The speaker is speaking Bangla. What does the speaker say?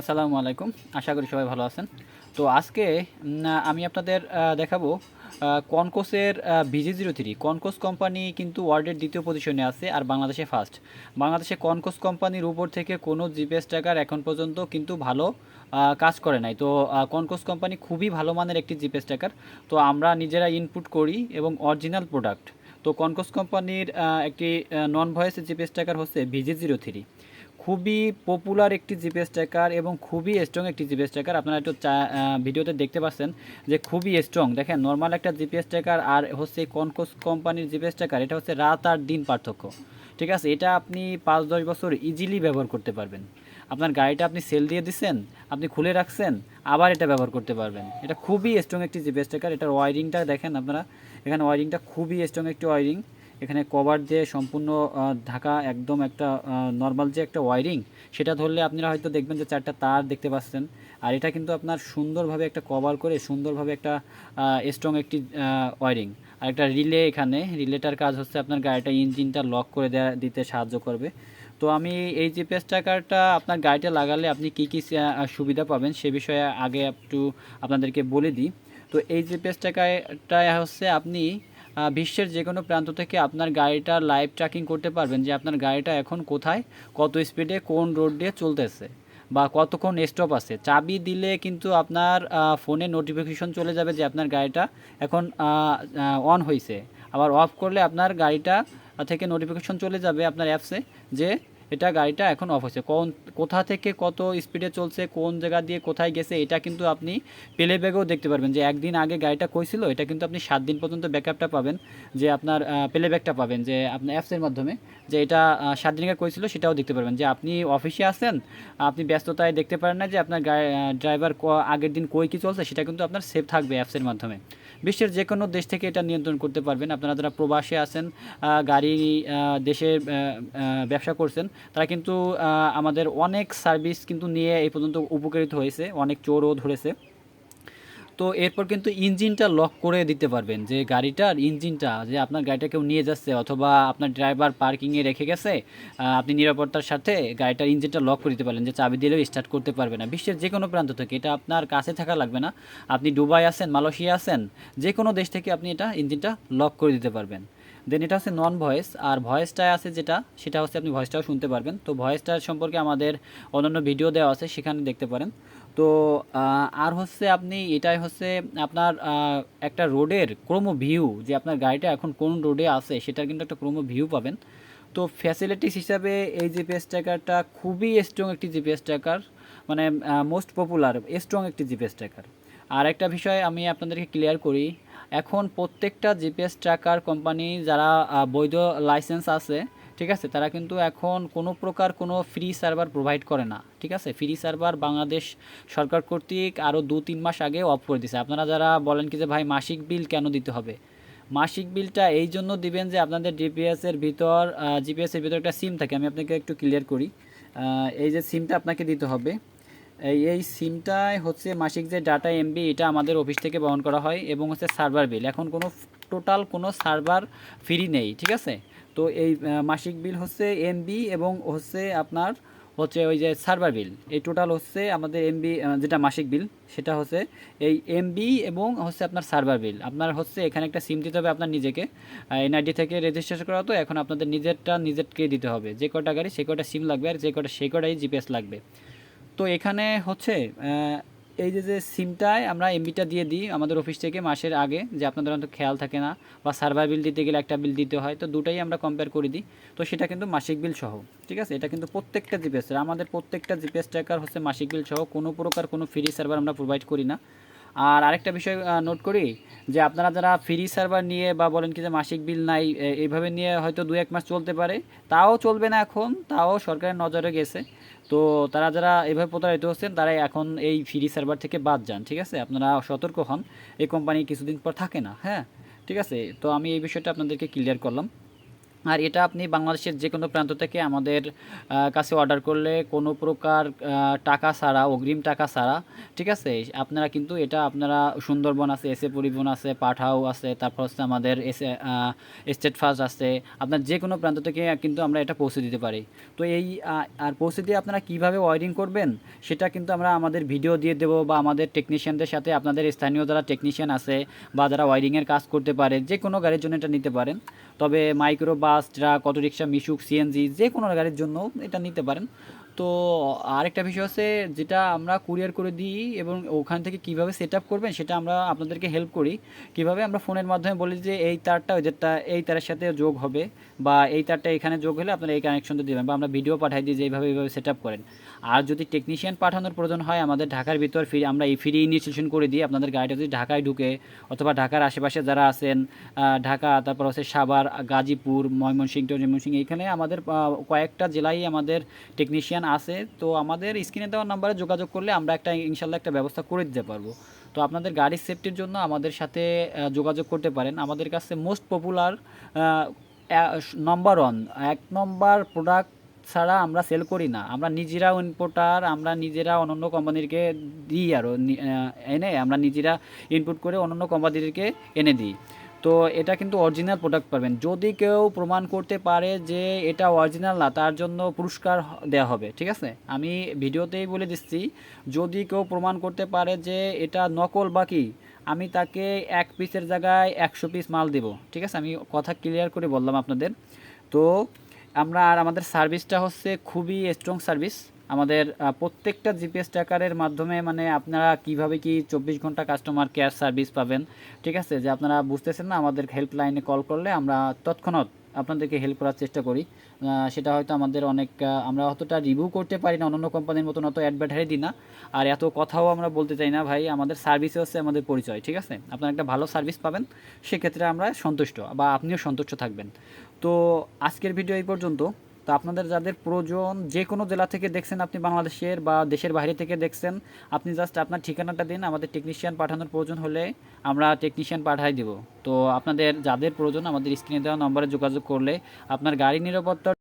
আসসালামু আলাইকুম। আশা করি সবাই ভালো আছেন। তো আজকে আমি আপনাদের দেখাবো কনকোসের ভিজি জিরো থ্রি কনকোস কোম্পানি কিন্তু ওয়ার্ল্ডের দ্বিতীয় পজিশনে আছে আর বাংলাদেশে ফার্স্ট বাংলাদেশে কনকোস কোম্পানির উপর থেকে কোনো জিপিএস ট্র্যাকার এখন পর্যন্ত কিন্তু ভালো কাজ করে নাই। তো কনকোস কোম্পানি খুবই ভালো মানের একটি জিপিএস ট্র্যাকার তো আমরা নিজেরা ইনপুট করি এবং অরিজিনাল প্রোডাক্ট তো কনকোস কোম্পানির একটি নন ভয়েস জিপিএস ট্র্যাকার হচ্ছে ভিজি জিরো থ্রি খুবই পপুলার একটি জিপিএস ট্র্যাকার এবং খুবই স্ট্রং একটি জিপিএস ট্র্যাকার আপনারা একটু ভিডিওতে দেখতে পাচ্ছেন যে খুবই স্ট্রং দেখেন নর্মাল একটা জিপিএস ট্র্যাকার আর হচ্ছে কনকোস কোম্পানির জিপিএস ট্র্যাকার এটা হচ্ছে রাত আর দিন পার্থক্য। ঠিক আছে, এটা আপনি পাঁচ দশ বছর ইজিলি ব্যবহার করতে পারবেন। আপনার গাড়িটা আপনি সেল দিয়ে দিচ্ছেন, আপনি খুলে রাখছেন, আবার এটা ব্যবহার করতে পারবেন। এটা খুবই স্ট্রং একটি জিপিএস ট্র্যাকার এটার ওয়ারিংটা দেখেন আপনারা, এখানে ওয়ারিংটা খুবই স্ট্রং একটি ওয়ারিং এখানে কভার দিয়ে সম্পূর্ণ ঢাকা একদম একটা নর্মাল যে একটা ওয়ারিং সেটা ধরলে আপনারা হয়তো দেখবেন যে চারটা তার দেখতে পাচ্ছেন। আর এটা কিন্তু আপনার সুন্দরভাবে একটা কভার করে সুন্দরভাবে একটা স্ট্রং একটি ওয়ারিং আর একটা রিলে এখানে, রিলেটার কাজ হচ্ছে আপনার গাড়িটা ইঞ্জিনটা লক করে দিতে সাহায্য করবে। তো আমি এই জিপিএস ট্র্যাকারটা আপনার গাড়িতে লাগালে আপনি কী কী সুবিধা পাবেন সে বিষয়ে আগে একটু আপনাদেরকে বলে দিই। তো এই জিপিএস ট্র্যাকারটা হচ্ছে আপনি বিশ্বের যে কোনো প্রান্ত থেকে আপনার গাড়িটা লাইভ ট্র্যাকিং করতে পারবেন যে আপনার গাড়িটা এখন কোথায়, কত স্পিডে কোন রোড দিয়ে চলতেছে বা কতক্ষণ স্টপ আছে। চাবি দিলে কিন্তু আপনার ফোনে নোটিফিকেশন চলে যাবে যে আপনার গাড়িটা এখন অন হয়েছে আবার অফ করলে আপনার গাড়িটা থেকে নোটিফিকেশন চলে যাবে আপনার অ্যাপসে যে এটা গাড়িটা এখন অফ হয়েছে। কোন, কোথা থেকে কত স্পিডে চলছে, কোন জায়গা দিয়ে কোথায় গেছে, এটা কিন্তু আপনি প্লে ব্যাগেও দেখতে পারবেন। যে একদিন আগে গাড়িটা কইছিল এটা কিন্তু আপনি সাত দিন পর্যন্ত ব্যাকআপটা পাবেন, যে আপনার প্লে ব্যাগটা পাবেন, যে আপনার অ্যাপসের মাধ্যমে, যে এটা সাত দিন আগে কইছিল সেটাও দেখতে পারবেন। যে আপনি অফিসে আছেন, আপনি ব্যস্ততায় দেখতে পারেন না যে আপনার ড্রাইভার আগের দিন কই কী চলছে, সেটা কিন্তু আপনার সেভ থাকবে অ্যাপসের মাধ্যমে। বিশ্বের যে কোনো দেশ থেকে এটা নিয়ন্ত্রণ করতে পারবেন। আপনারা যারা প্রবাসে আছেন গাড়ি দেশে ব্যবসা করছেন, তারা কিন্তু আমাদের অনেক সার্ভিস কিন্তু নিয়ে এই পর্যন্ত উপকৃত হয়েছে, অনেক চোরও ধরেছে। তো এরপর কিন্তু ইঞ্জিনটা লক করে দিতে পারবেন। যে গাড়িটার ইঞ্জিনটা, যে আপনার গাড়িটা কেউ নিয়ে যাচ্ছে অথবা আপনার ড্রাইভার পার্কিংয়ে রেখে গেছে আপনি নিরাপত্তার সাথে গাড়িটার ইঞ্জিনটা লক করে দিতে পারলেন, যে চাবি দিলেও স্টার্ট করতে পারবে না। বিশ্বের যে কোনো প্রান্ত থেকে এটা আপনার কাছে থাকা লাগবে না। আপনি দুবাই আছেন, মালয়েশিয়া আছেন যে কোনো দেশ থেকে আপনি এটা ইঞ্জিনটা লক করে দিতে পারবেন। দেন এটা হচ্ছে নন ভয়েস আর ভয়েসটা আছে যেটা, সেটা হচ্ছে আপনি ভয়েসটাও শুনতে পারবেন। তো ভয়েসটার সম্পর্কে আমাদের অন্যান্য ভিডিও দেওয়া আছে, সেখানে দেখতে পারেন। তো আর হচ্ছে আপনি, এটাই হচ্ছে আপনার একটা রোডের ক্রোমো ভিউ যে আপনার গাড়িটা এখন কোন রোডে আছে, সেটার কিন্তু একটা ক্রোমো ভিউ পাবেন। তো ফ্যাসিলিটিস হিসাবে এই জিপিএস ট্র্যাকারটা খুবই স্ট্রং একটি জিপিএস ট্র্যাকার মানে মোস্ট পপুলার স্ট্রং একটি জিপিএস ট্র্যাকার আর একটা বিষয় আমি আপনাদেরকে ক্লিয়ার করি এখন প্রত্যেকটা জিপিএস ট্র্যাকার কোম্পানি যারা বৈধ লাইসেন্স আছে, ঠিক আছে, তারা কিন্তু এখন কোনো প্রকার কোনো ফ্রি সার্ভার প্রোভাইড করে না, ঠিক আছে? ফ্রি সার্ভার বাংলাদেশ সরকার কর্তৃক আরও দু তিন মাস আগে অফ করে দিছে আপনারা যারা বলেন কি যে, ভাই, মাসিক বিল কেন দিতে হবে? মাসিক বিলটা এই জন্য দিবেন যে, আপনাদের জিপিএসের ভিতর জিপিএসের ভিতর একটা সিম থাকে, আমি আপনাকে একটু ক্লিয়ার করি। এই যে সিমটা আপনাকে দিতে হবে। এই এই সিমটায় হচ্ছে মাসিক যে ডাটা এমবি এটা আমাদের অফিস থেকে বহন করা হয় এবং হচ্ছে সার্ভার বিল এখন কোনো টোটাল কোনো সার্ভার ফ্রি নেই, ঠিক আছে? তো এই মাসিক বিল হচ্ছে এমবি এবং হচ্ছে আপনার হচ্ছে ওই যে সার্ভার বিল এই টোটাল হচ্ছে আমাদের এমবি যেটা মাসিক বিল সেটা হচ্ছে এই এমবি এবং হচ্ছে আপনার সার্ভার বিল আপনার হচ্ছে এখানে একটা সিম দিতে হবে আপনার নিজেকে। এনআইডি থেকে রেজিস্ট্রেশন করা তো, এখন আপনাদের নিজেরটা নিজেরকে দিতে হবে। যে কটা গাড়ি, সে কটা সিম লাগবে আর যে কটা সে কটাই জিপিএস লাগবে। তো এখানে হচ্ছে এই যে যে সিমটায় আমরা এমবিটা দিয়ে দিই আমাদের অফিস থেকে মাসের আগে, যে আপনাদের অন্তত খেয়াল থাকে না, বা সার্ভার বিল দিতে গেলে একটা বিল দিতে হয়, তো দুটাই আমরা কম্পেয়ার করে দিই। তো সেটা কিন্তু মাসিক বিল সহ, ঠিক আছে? এটা কিন্তু প্রত্যেকটা জিপিএস আমাদের প্রত্যেকটা জিপিএস ট্র্যাকার হচ্ছে মাসিক বিল সহ, কোনো প্রকার কোনো ফ্রি সার্ভার আমরা প্রোভাইড করি না। আর আরেকটা বিষয় নোট করি, যে আপনারা যারা ফ্রি সার্ভার নিয়ে, বা বলেন কি যে মাসিক বিল নাই এইভাবে নিয়ে হয়তো দু এক মাস চলতে পারে, তাও চলবে না এখন, তাও সরকারের নজরে গেছে। তো তারা যারা এভাবে প্রতারিত হচ্ছেন তারা এখন এই ফ্রি সার্ভার থেকে বাদ যান, ঠিক আছে? আপনারা সতর্ক হন। এই কোম্পানি কিছুদিন পর থাকে না হ্যাঁ? ঠিক আছে? তো আমি এই বিষয়টা আপনাদেরকে ক্লিয়ার করলাম। আর এটা আপনি বাংলাদেশের যে কোনো প্রান্ত থেকে আমাদের কাছে অর্ডার করলে কোনো প্রকার টাকা ছাড়া, অগ্রিম টাকা ছাড়া, ঠিক আছে? আপনারা কিন্তু এটা আপনারা সুন্দরবন আছে, এসে পরিবহন আছে, পাঠাও আছে, তারপর হচ্ছে আমাদের এসে স্টেট ফার্স্ট আছে, আপনার যে কোনো প্রান্ত থেকে কিন্তু আমরা এটা পৌঁছে দিতে পারি। তো এই আর পৌঁছে দিয়ে আপনারা কীভাবে ওয়ারিং করবেন, সেটা কিন্তু আমরা আমাদের ভিডিও দিয়ে দেবো বা আমাদের টেকনিশিয়ানদের সাথে, আপনাদের স্থানীয় যারা টেকনিশিয়ান আছে বা যারা ওয়ারিংয়ের কাজ করতে পারে যে কোনো গাড়ির জন্য এটা নিতে পারেন। তবে micro bus truck auto rickshaw Mishuk CNG যে কোনো গাড়ির জন্য এটা নিতে পারেন। তো আরেকটা বিষয় হচ্ছে যেটা আমরা কুরিয়ার করে দিই এবং ওখান থেকে কীভাবে সেট আপ করবেন সেটা আমরা আপনাদেরকে হেল্প করি। কীভাবে আমরা ফোনের মাধ্যমে বলি যে এই তারটা, ওই ওদেরটা এই তারের সাথে যোগ হবে বা এই তারটা এখানে যোগ হলে আপনারা এই কানেকশনটা দেবেন বা আমরা ভিডিও পাঠাই দিই যে এইভাবে এইভাবে সেট আপ করেন। আর যদি টেকনিশিয়ান পাঠানোর প্রয়োজন হয়, আমাদের ঢাকার ভিতর ফ্রি আমরা এই ফ্রি ইনস্টলেশন করে দিই। আপনাদের গাড়িটা যদি ঢাকায় ঢুকে অথবা ঢাকার আশেপাশে যারা আছেন ঢাকা, তারপর হচ্ছে সাভার, গাজীপুর, ময়মনসিংহ ময়মনসিংহ এখানে আমাদের কয়েকটা জেলায় আমাদের টেকনিশিয়ান আছে, তো আমাদের স্ক্রিনে দেওয়া নাম্বারে যোগাযোগ করলে আমরা একটা, ইনশাল্লাহ একটা ব্যবস্থা করে দিতে পারব। তো আপনাদের গাড়ির সেফটির জন্য আমাদের সাথে যোগাযোগ করতে পারেন। আমাদের কাছে মোস্ট পপুলার নম্বর ওয়ান এক নম্বর প্রোডাক্ট ছাড়া আমরা সেল করি না। আমরা নিজেরা ইনপুটার আমরা নিজেরা অন্যান্য কোম্পানিকে দিই আরও এনে আমরা নিজেরা ইনপুট করে অন্যান্য কোম্পানিদেরকে এনে দিই। তো এটা কিন্তু অরিজিনাল প্রোডাক্ট পাবেন। যদি কেউ প্রমাণ করতে পারে যে এটা অরিজিনাল না, তার জন্য পুরস্কার দেওয়া হবে, ঠিক আছে? আমি ভিডিওতেই বলে দিচ্ছি, যদি কেউ প্রমাণ করতে পারে যে এটা নকল বা কি, আমি তাকে এক পিসের জায়গায় একশো পিস মাল দেব, ঠিক আছে? আমি কথা ক্লিয়ার করে বললাম আপনাদের। তো আমরা আর আমাদের সার্ভিসটা হচ্ছে খুবই স্ট্রং সার্ভিস আমাদের প্রত্যেকটা জিপিএস ট্র্যাকারের মাধ্যমে মানে আপনারা কীভাবে কি চব্বিশ ঘণ্টা কাস্টমার কেয়ার সার্ভিস পাবেন, ঠিক আছে? যে আপনারা বুঝতেছেন না আমাদের হেল্পলাইনে কল করলে আমরা তৎক্ষণাৎ আপনাদেরকে হেল্প করার চেষ্টা করি। সেটা হয়তো আমাদের অনেক আমরা অতটা রিভিউ করতে পারি না অন্য কোম্পানির মতন অত অ্যাডভার্টাইজ দিই না। আর এত কথাও আমরা বলতে চাই না ভাই, আমাদের সার্ভিসে হচ্ছে আমাদের পরিচয়, ঠিক আছে? আপনারা একটা ভালো সার্ভিস পাবেন, সেক্ষেত্রে আমরা সন্তুষ্ট বা আপনিও সন্তুষ্ট থাকবেন। তো আজকের ভিডিও এই পর্যন্ত। তো আপনাদের যাদের প্রয়োজন, যে কোনো জেলা থেকে দেখছেন আপনি বাংলাদেশের বা দেশের বাইরে থেকে দেখছেন, আপনি জাস্ট আপনার ঠিকানাটা দিন, আমাদের টেকনিশিয়ান পাঠানোর প্রয়োজন হলে আমরা টেকনিশিয়ান পাঠাই দিব। তো আপনাদের যাদের প্রয়োজন আমাদের স্ক্রিনে দেওয়া নম্বরে যোগাযোগ করলে আপনার গাড়ি নিরাপত্তার